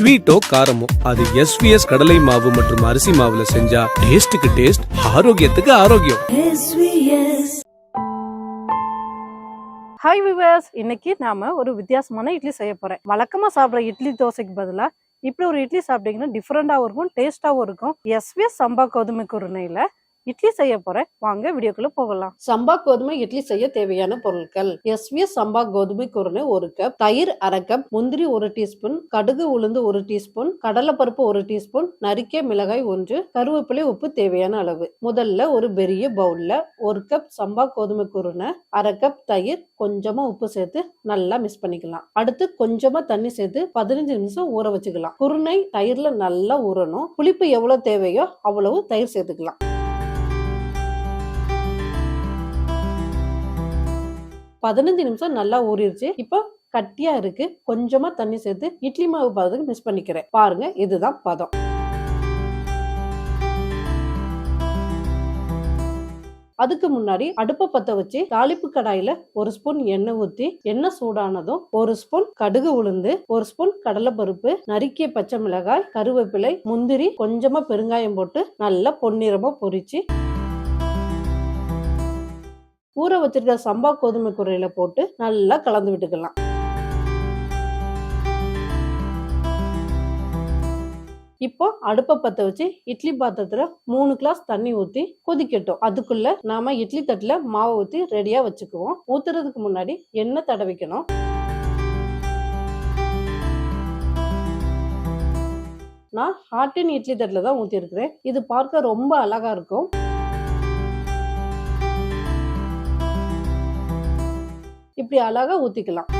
ஸ்வீட்டோ காரமோ அது எஸ்விஎஸ் கடலை மாவு மற்றும் அரிசி மாவுல செஞ்சா டேஸ்டுக்கு டேஸ்ட் ஆரோக்கியத்துக்கு ஆரோக்கியம். ஹாய் விவர்ஸ் இன்னைக்கு நாம ஒரு வித்தியாசமான இட்லி செய்ய போறேன். வழக்கமா சாப்பிட்ற இட்லி தோசைக்கு பதிலா இப்படி ஒரு இட்லி சாப்பிட்டீங்கன்னா டிஃப்ரெண்டாகவும் இருக்கும் டேஸ்டாகவும் இருக்கும். எஸ்விஎஸ் சம்பா கோதுமை குருணையில இட்லி செய்ய போறேன் வாங்க வீடியோக்குள்ள போகலாம். சம்பா கோதுமை இட்லி செய்ய தேவையான பொருட்கள். எஸ்விஎஸ் சம்பா கோதுமை குருணை ஒரு கப். தயிர் அரை கப். முந்திரி ஒரு டீஸ்பூன். கடுகு உளுந்து ஒரு டீஸ்பூன். கடலைப்பருப்பு ஒரு டீஸ்பூன். நறுக்கிய மிளகாய் ஒன்று. கருவேப்பிலை உப்பு தேவையான அளவு. முதல்ல ஒரு பெரிய பவுல்ல ஒரு கப் சம்பா கோதுமை குருணை அரை கப் தயிர். கொஞ்சமா உப்பு சேர்த்து நல்லா மிக்ஸ் பண்ணிக்கலாம். அடுத்து கொஞ்சமா தண்ணி சேர்த்து பதினஞ்சு நிமிஷம் ஊற வச்சுக்கலாம். குருணை தயிர்ல நல்லா ஊறணும். புளிப்பு எவ்வளவு தேவையோ அவ்வளவு தயிர் சேர்த்துக்கலாம். பதினஞ்சு நிமிஷம் நல்லா ஊறிடுச்சு இப்போ கட்டியா இருக்கு. கொஞ்சமா தண்ணி சேர்த்து இட்லி மாவு பதத்துக்கு மிக்ஸ் பண்ணிக்கிறேன். பாருங்க இதுதான் பதம். அதுக்கு முன்னாடி அடுப்பை பற்ற வச்சு தாளிப்பு கடாயில ஒரு ஸ்பூன் எண்ணெய் ஊத்தி எண்ணெய் சூடானதும் ஒரு ஸ்பூன் கடுகு உளுந்து ஒரு ஸ்பூன் கடலைப்பருப்பு நறுக்கிய பச்சை மிளகாய் கருவேப்பிலை முந்திரி கொஞ்சமா பெருங்காயம் போட்டு நல்லா பொன்னிறமா பொரிச்சு ஊற வச்சிருக்க சம்பா கோதுமை குறையில போட்டு நல்லா கலந்து விட்டுக்கலாம். இப்போ அடுப்பை பற்ற வச்சு இட்லி பாத்திரத்துல மூணு கிளாஸ் தண்ணி ஊத்தி கொதிக்கட்டும். அதுக்குள்ள நாம இட்லி தட்டுல மாவை ஊத்தி ரெடியா வச்சுக்குவோம். ஊத்துறதுக்கு முன்னாடி எண்ணெய் தடவிக்கணும். நான் ஹாட்டின் இட்லி தட்டுல தான் ஊத்தி இருக்கிறேன் இது பார்க்க ரொம்ப அழகா இருக்கும். இப்படி அழகா ஊத்திக்கலாம்.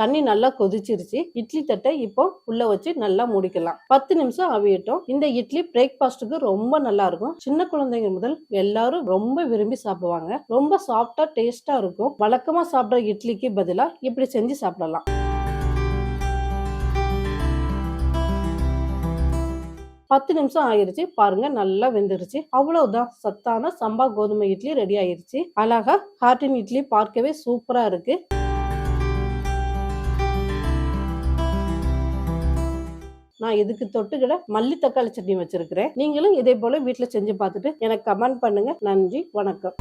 தண்ணி நல்லா கொதிச்சிருச்சு. இட்லி தட்டை இப்போ உள்ள வச்சு நல்லா முடிக்கலாம். பத்து நிமிஷம் அவியட்டும் இந்த இட்லி பிரேக்ஃபாஸ்ட்டுக்கு ரொம்ப நல்லா இருக்கும். சின்ன குழந்தைங்க முதல் எல்லாரும் ரொம்ப விரும்பி சாப்பிடுவாங்க. ரொம்ப சாஃப்டா டேஸ்டா இருக்கும். வழக்கமா சாப்பிடுற இட்லிக்கு பதிலா இப்படி செஞ்சு சாப்பிடலாம். பத்து நிமிஷம் ஆயிருச்சு. பாருங்க நல்லா வெந்துருச்சு. அவ்வளவுதான். சத்தான சம்பா கோதுமை இட்லி ரெடி ஆயிருச்சு. அழகா ஹார்டின் இட்லி பார்க்கவே சூப்பரா இருக்கு. நான் இதுக்கு தொட்டுக்கிட? மல்லி தக்காளி சட்னி வச்சிருக்கிறேன். நீங்களும் இதே போல வீட்டுல செஞ்சு பார்த்துட்டு எனக்கு கமெண்ட் பண்ணுங்க. நன்றி வணக்கம்.